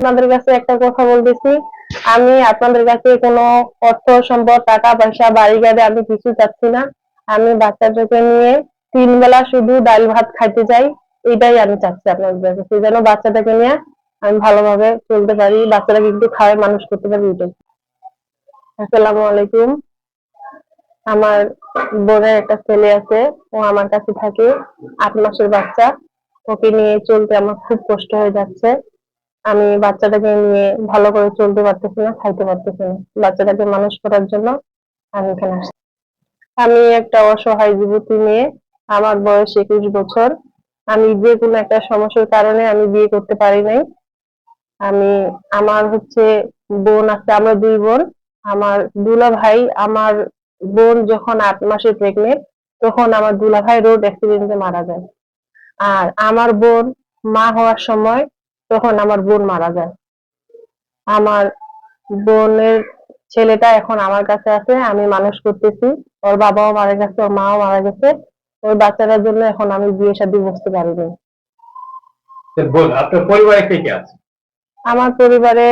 আপনাদের কাছে একটা কথা বলতেছি। আমি আপনাদের কাছে কোনো অর্থ, সম্পদ, টাকা, পয়সা বাড়ি গাড়ি আমি কিছু চাচ্ছি না। আমি বাচ্চাটাকে নিয়ে তিন বেলা শুধু ডাল ভাত খাইতে চাই, এটাই আমি চাচ্ছি আপনাদের কাছে। যেন বাচ্চাটাকে নিয়ে আমি ভালোভাবে চলতে পারি, বাচ্চাটাকে একটু খাওয়াই মানুষ করতে পারি এটাই। আসসালামু আলাইকুম। আমার বোনের একটা ছেলে আছে, ও আমার কাছে থাকে, আট মাসের বাচ্চা। ওকে নিয়ে চলতে আমার খুব কষ্ট হয়ে যাচ্ছে। আমি বাচ্চাটাকে নিয়ে ভালো করে চলতে পারতেছি না, খাইতে পারতেছি না। বাচ্চাটাকে মানুষ করার জন্য আমি এখানে আসছি। আমি একটা অসহায় যুবতী মেয়ে, আমার বয়স একুশ বছর। আমি যে কোনো একটা সমস্যার কারণে আমি বিয়ে করতে পারি নাই। আমি, আমার হচ্ছে বোন আছে, আমরা দুই বোন। আমার দুলা ভাই, আমার বোন যখন আট মাসে প্রেগনেন্ট তখন আমার দুলা ভাই রোড অ্যাক্সিডেন্টে মারা যায়। আর আমার বোন মা হওয়ার সময় তখন আমার বোন মারা যায়। আমার বোনের ছেলেটা এখন আমার কাছে আছে আমি মানুষ করতেছি। ওর বাবাও মারা গেছে ওর মাও মারা গেছে। ওই বাচ্চাটার জন্য এখন আমি বিয়ে শাদী বসতে পারিনি আপনার পরিবারে কে কে আছে? আমার পরিবারে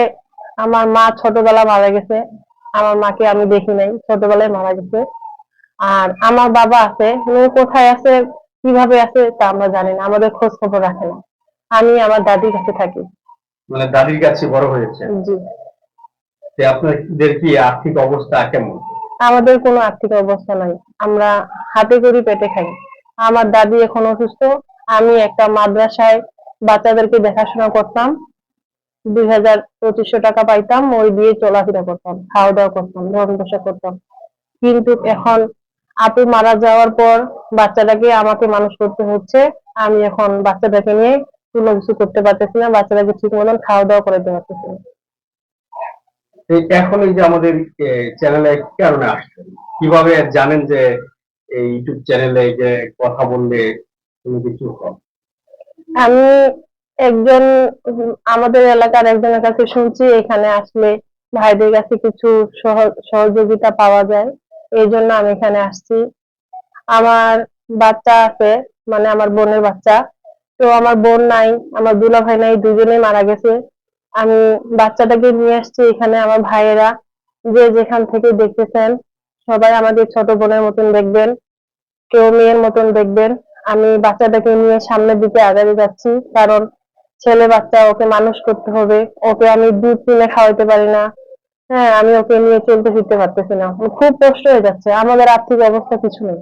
আমার মা ছোটবেলা মারা গেছে। আমার মাকে আমি দেখি নাই ছোটবেলায় মারা গেছে। আর আমার বাবা আছে ও কোথায় আছে কীভাবে আছে তা আমরা জানি না আমাদের খোঁজ খবর রাখে না। আমি আমার দাদির কাছে থাকি। মানে দাদির কাছে বড় হয়েছে। জি। আপনাদের কি আর্থিক অবস্থা কেমন? আমাদের কোনো আর্থিক অবস্থা নাই। আমরা হাতে করি পেটে খাই। আমার দাদি এখন অসুস্থ। আমি একটা মাদ্রাসায় বাচ্চাদেরকে দেখাশোনা করতাম। দুই হাজার পঁচিশশো টাকা পাইতাম। ওই দিয়ে চলাফেরা করতাম খাওয়া দাওয়া করতাম ধরন বসা করতাম। কিন্তু এখন আপু মারা যাওয়ার পর বাচ্চাটাকে আমাকে মানুষ করতে হচ্ছে। আমি এখন বাচ্চাটাকে নিয়ে কোনো কিছু করতে পারতেছি না বাচ্চাটাকে ঠিক মতন খাওয়া দাওয়া করে দিতে পারতেছি না। এখন এই যে আমাদের চ্যানেলে কারণে আসছেন কীভাবে জানেন যে এই ইউটিউব চ্যানেলে যে কথা বললে কোনো কিছু হবে? আমি একজন আমাদের এলাকার একজনের কাছে শুনছি এখানে আসলে ভাইদের কাছে কিছু সহ- সহযোগিতা পাওয়া যায় এই জন্য আমি এখানে আসছি। আমার বাচ্চা আছে মানে আমার বোনের বাচ্চা। তো আমার বোন নাই, আমার দুলা ভাই নাই, দুজনেই মারা গেছে। আমি বাচ্চাটাকে নিয়ে আসছি এখানে আমার ভাইয়েরা। যে যেখান থেকে দেখতেছেন, সবাই আমাদের ছোট বোনের মতন দেখবেন, কেউ মেয়ের মতন দেখবেন। আমি বাচ্চাটাকে নিয়ে সামনের দিকে আগাতে যাচ্ছি, কারণ ছেলে বাচ্চা, ওকে মানুষ করতে হবে। ওকে আমি দুধ কিনে খাওয়াতে পারি না। হ্যাঁ আমি ওকে নিয়ে চলতে ফিরতে পারতেছি না। খুব কষ্ট হয়ে যাচ্ছে। আমাদের আর্থিক অবস্থা কিছু নেই।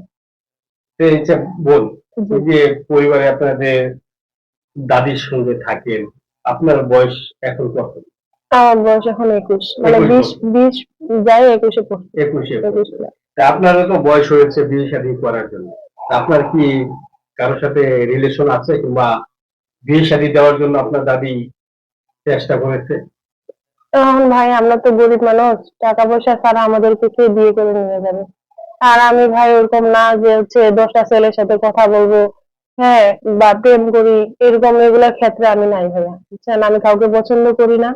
বল যে পরিবারে আপনাদের দাদির সঙ্গে থাকেন আপনার বয়স এখন কত? আমার বয়স এখন একুশ মানে বিশ বিশ যাই একুশে একুশে তা আপনারও তো বয়স হয়েছে বিয়ে শাদী করার জন্য। আপনার কি কারোর সাথে রিলেশন আছে কিংবা বিয়ে শাদী দেওয়ার জন্য আপনার দাদি চেষ্টা করেছে? ভাই আমরা তো গরিব মানুষ টাকা পয়সা ছাড়া আমাদেরকে কে বিয়ে করে নিয়ে যাবে? আর আমি ভাই ওরকম না যে হচ্ছে দশটা ছেলের সাথে কথা বলব। হ্যাঁ বা প্রেম করি, এরকম এগুলোর ক্ষেত্রে আমি নাই ভাইয়া, বুঝছেন? আমি কাউকে পছন্দ করি না।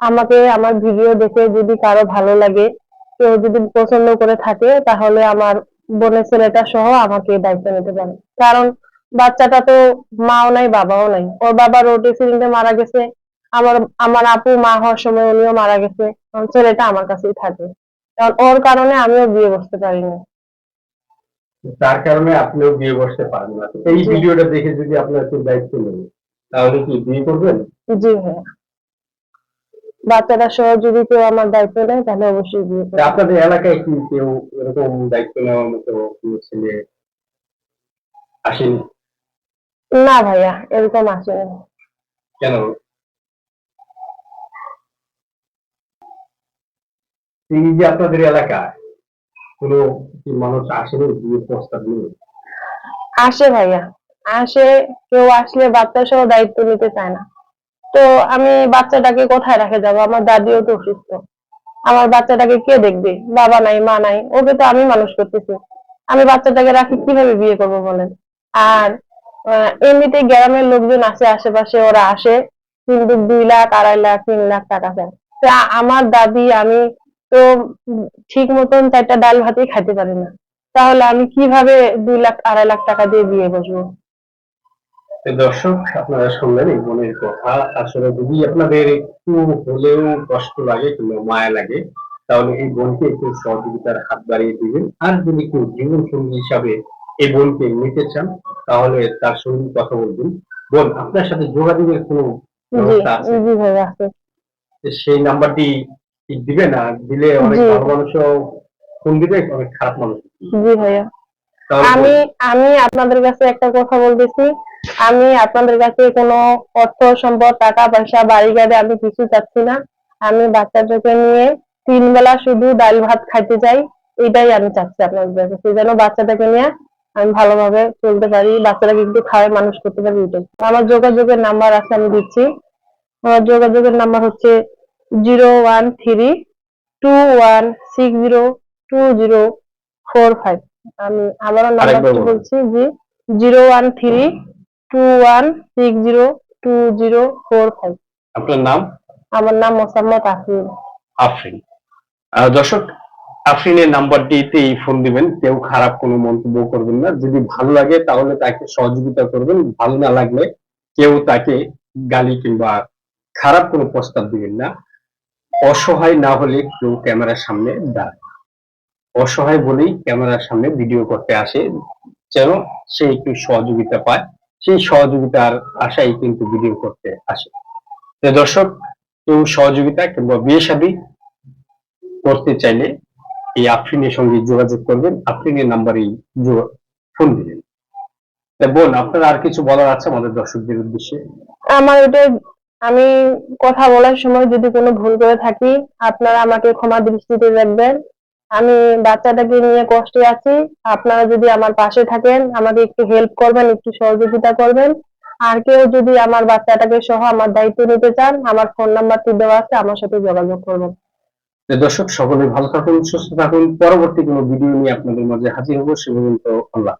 আমাকে আমার ভিডিও দেখে যদি কারও ভালো লাগে, কেউ যদি পছন্দ করে থাকে, তাহলে আমার বোনের ছেলেটা সহ আমাকে দায়িত্ব নিতে পারে। কারণ বাচ্চাটা তো মাও নাই, বাবাও নাই। ওর বাবা রোড অ্যাক্সিডেন্টে মারা গেছে। আমার আমার আপু মা হওয়ার সময় উনিও মারা গেছে। ছেলেটা আমার কাছেই থাকে। কারণ ওর কারণে আমিও বিয়ে বসতে পারিনি। তার কারণে আপনিও বিয়ে বসতে পারেন না। এই ভিডিওটা দেখে যদি আপনার কেউ দায়িত্ব নেন তাহলে কি বিয়ে করবেন? জি হ্যাঁ বাচ্চাটা সহ যদি কেউ আমার দায়িত্ব নেয় তাহলে অবশ্যই বিয়ে করব। আপনাদের এলাকায় কি কেউ এরকম দায়িত্ব নেওয়ার মতো কোনো ছেলে আসেনি? না ভাইয়া এরকম আসেনি। কেন? এই যে আপনাদের এলাকায় কোনো মানুষ আসেনি বিয়ের প্রস্তাব নিয়ে আসে ভাইয়া। আসে, কেউ আসলে বাচ্চা সহ দায়িত্ব নিতে চায় না। তো আমি বাচ্চাটাকে কোথায় রেখে যাব? আমার দাদিও তো অসুস্থ। আমার বাচ্চাটাকে কে দেখবে? বাবা নাই, মা নাই, ওকে তো আমি মানুষ করতেছি। আমি বাচ্চাটাকে রাখি, কীভাবে বিয়ে করব বলেন? আর এমনিতে গ্রামের লোকজন আছে আশেপাশে ওরা আসে, কিন্তু দুই লাখ, আড়াই লাখ, তিন লাখ টাকা চায় আমার দাদি, আমি তো ঠিক মতন চারটা ডাল ভাতই খাইতে পারি না। তাহলে আমি কীভাবে দুই লাখ আড়াই লাখ টাকা দিয়ে বিয়ে বসবো? দর্শক আপনারা শুনলেন এই বোনের কথা। আসলে যদি আপনাদের একটু হলেও কষ্ট লাগে কিংবা মায়া লাগে তাহলে এই বোনকে একটু সহযোগিতার হাত বাড়িয়ে দিবেন। আর যদি কেউ জীবন সঙ্গী হিসাবে এই বোনকে নিতে চান তাহলে তার সঙ্গে কথা বলবেন। বোন আপনার সাথে যোগাযোগের কোনো ব্যবস্থা আছে? সেই নাম্বারটি দিবে না দিলে অনেক ভালো মানুষও ফোন দিবে অনেক খারাপ মানুষ জি ভাইয়া। আমি আমি আপনাদের কাছে একটা কথা বলতেছি। আমি আপনাদের কাছে কোনো অর্থ সম্পদ টাকা পয়সা বাড়ি গাড়ি আমি কিছু চাচ্ছি না। আমি বাচ্চাটাকে নিয়ে তিন বেলা শুধু ডাল ভাত খাইতে চাই এটাই আমি চাচ্ছি আপনাদের কাছে। যেন বাচ্চাটাকে নিয়ে আমি ভালোভাবে চলতে পারি বাচ্চাটাকে একটু খাওয়াই মানুষ করতে পারি এটাই। আমার যোগাযোগের নাম্বার আছে আমি দিচ্ছি। আমার যোগাযোগের নাম্বার হচ্ছে zero one three two one six zero two zero four five আমি আবারও নাম্বারটি বলছি জি zero one three two one six zero two zero four five আপনার নাম? আমার নাম মোসাম্মদ আফরিন। আফরিন। দর্শক আফরিনের নাম্বারটিতেই ফোন দিবেন। কেউ খারাপ কোনো মন্তব্য করবেন না। যদি ভালো লাগে তাহলে তাকে সহযোগিতা করবেন। ভালো না লাগলে কেউ তাকে গালি কিংবা খারাপ কোনো প্রস্তাব দিবেন না। অসহায় না হলে কেউ ক্যামেরার সামনে দাঁড়ায়। অসহায় বলেই ক্যামেরার সামনে ভিডিও করতে আসে, যেন সে একটু সহযোগিতা পায়। সেই সহযোগিতার আশাই কিন্তু ভিডিও করতে আসে। দর্শক, কেউ সহযোগিতা কিংবা বিয়ে শাদী করতে চাইলে এই আফরিনের সঙ্গে যোগাযোগ করবেন। আফরিনের নাম্বারেই ফোন দিবেন। তা বোন, আপনার আর কিছু বলার আছে আমাদের দর্শকদের উদ্দেশ্যে? আমার এটা আমি কথা বলার সময় যদি কোনো ভুল করে থাকি, আপনারা আমাকে ক্ষমা দৃষ্টিতে দেখবেন। আমি বাচ্চাটাকে নিয়ে কষ্টে আছি। আপনারা যদি আমার পাশে থাকেন, আমাকে একটু হেল্প করবেন, একটু সহযোগিতা করবেন। আর কেউ যদি আমার বাচ্চাটাকে সহ আমার দায়িত্ব নিতে চান, আমার ফোন নাম্বারটি দেওয়া আছে, আমার সাথে যোগাযোগ করবেন। দর্শক, সকলে ভালো থাকুন, সুস্থ থাকুন। পরবর্তী কোনো ভিডিও নিয়ে আপনাদের মাঝে হাজির হব। সে পর্যন্ত আল্লাহ।